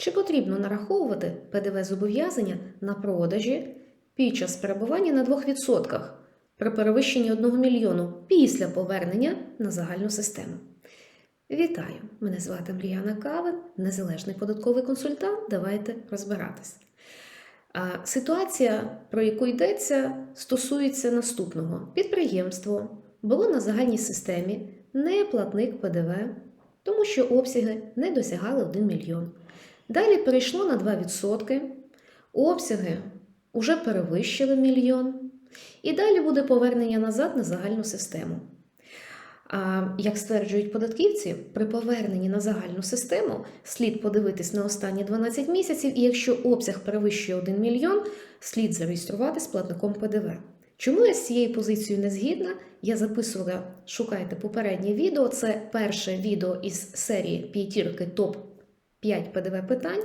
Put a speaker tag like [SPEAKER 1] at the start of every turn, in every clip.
[SPEAKER 1] Чи потрібно нараховувати ПДВ зобов'язання на продажі під час перебування на 2% при перевищенні 1 мільйону після повернення на загальну систему? Вітаю! Мене звати Мріяна Кавин, незалежний податковий консультант. Давайте розбиратись. Ситуація, про яку йдеться, стосується наступного: підприємство було на загальній системі не платник ПДВ, тому що обсяги не досягали 1 мільйон. Далі перейшло на 2%, обсяги вже перевищили мільйон, і далі буде повернення назад на загальну систему. А як стверджують податківці, при поверненні на загальну систему слід подивитись на останні 12 місяців, і якщо обсяг перевищує 1 мільйон, слід зареєструвати з платником ПДВ. Чому я з цією позицією не згідна? Я записувала, шукайте попереднє відео. Це перше відео із серії п'ятірки топ 5 ПДВ питань.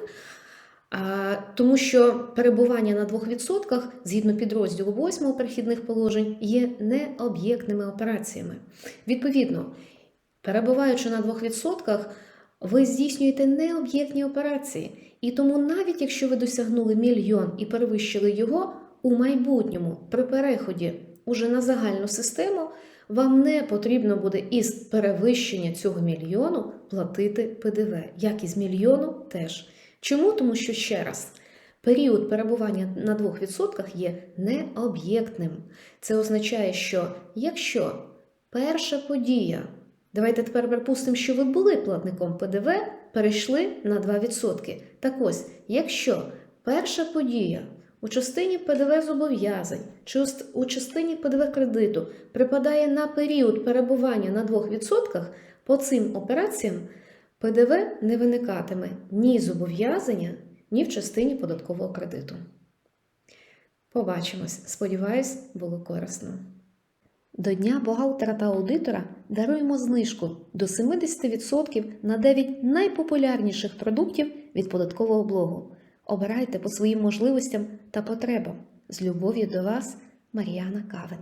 [SPEAKER 1] Тому що перебування на 2% згідно підрозділу 8 перехідних положень є необ'єктними операціями. Відповідно, перебуваючи на 2%, ви здійснюєте необ'єктні операції. І тому, навіть якщо ви досягнули мільйон і перевищили його, у майбутньому при переході уже на загальну систему вам не потрібно буде із перевищення цього мільйону платити ПДВ, як і з мільйону теж. Чому? Тому що ще раз. Період перебування на 2% є необ'єктним. Це означає, що якщо перша подія, давайте тепер припустимо, що ви були платником ПДВ, перейшли на 2%. Так ось, якщо перша подія у частині ПДВ зобов'язань чи у частині ПДВ кредиту припадає на період перебування на 2%, по цим операціям ПДВ не виникатиме ні зобов'язання, ні в частині податкового кредиту. Побачимось. Сподіваюсь, було корисно. До Дня бухгалтера та аудитора даруємо знижку до 70% на 9 найпопулярніших продуктів від податкового блогу. Обирайте по своїм можливостям та потребам. З любов'ю до вас, Мар'яна Кавин.